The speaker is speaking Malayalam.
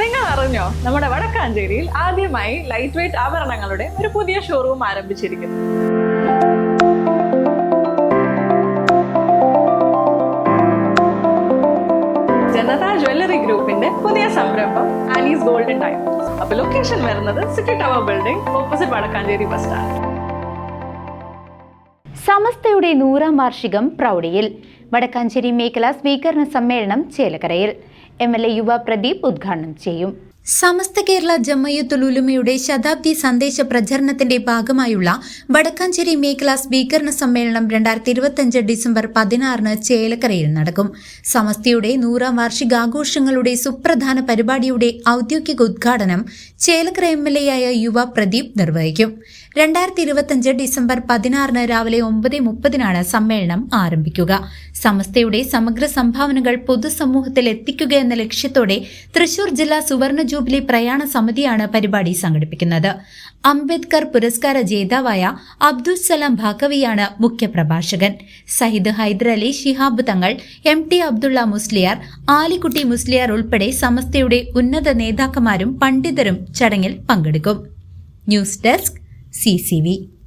നിങ്ങൾ അറിഞ്ഞോ നമ്മുടെ വടക്കാഞ്ചേരിയിൽ ആദ്യമായി ലൈറ്റ് വെയിറ്റ് ആഭരണങ്ങളുടെ ഒരു പുതിയ ഷോറൂം ആരംഭിച്ചിരിക്കുന്നു. ജനത ജ്വല്ലറി ഗ്രൂപ്പിന്റെ പുതിയ സംരംഭം ആനീസ് ഗോൾഡൻ ടൈം. അപ്പൊ ലൊക്കേഷൻ വരുന്നത് city tower building opposite Vadakkanchery bus stand സമസ്തയുടെ നൂറാം വാർഷികം പ്രൗഢിയിൽ. വടക്കാഞ്ചേരി മേഖല സ്വീകരണ സമ്മേളനം ചേലക്കരയിൽ. എം എൽ എ യുവ പ്രദീപ് ഉദ്ഘാടനം ചെയ്യും സമസ്ത കേരള ജമ്മയത്തുലുലുമയുടെ ശതാബ്ദി സന്ദേശ പ്രചരണത്തിന്റെ ഭാഗമായുള്ള വടക്കാഞ്ചേരി മേഖലാ സ്വീകരണ സമ്മേളനം രണ്ടായിരത്തി ഇരുപത്തിയഞ്ച് ഡിസംബർ പതിനാറിന് ചേലക്കരയിൽ നടക്കും. സമസ്തയുടെ നൂറാം വാർഷികാഘോഷങ്ങളുടെ സുപ്രധാന പരിപാടിയുടെ ഔദ്യോഗിക ഉദ്ഘാടനം ചേലക്കര എം എൽ എ ആയ യുവ പ്രദീപ് നിർവഹിക്കും. രണ്ടായിരത്തി ഇരുപത്തിയഞ്ച് ഡിസംബർ പതിനാറിന് രാവിലെ ഒമ്പത് മുപ്പതിനാണ് സമ്മേളനം ആരംഭിക്കുക. സമസ്തയുടെ സമഗ്ര സംഭാവനകൾ പൊതുസമൂഹത്തിൽ എത്തിക്കുക എന്ന ലക്ഷ്യത്തോടെ തൃശൂർ ജില്ലാ സുവർണ ജൂബിലി പ്രയാണ സമിതിയാണ് പരിപാടി സംഘടിപ്പിക്കുന്നത്. അംബേദ്കർ പുരസ്കാര ജേതാവായ അബ്ദുൽ സലാം ഭാക്കവിയാണ് മുഖ്യപ്രഭാഷകൻ സയ്യിദ് ഹൈദരലി ഷിഹാബ് തങ്ങൾ എം ടി അബ്ദുള്ള മുസ്ലിയാർ ആലിക്കുട്ടി മുസ്ലിയാർ ഉൾപ്പെടെ സമസ്തയുടെ ഉന്നത നേതാക്കന്മാരും പണ്ഡിതരും ചടങ്ങിൽ പങ്കെടുക്കും. News desk C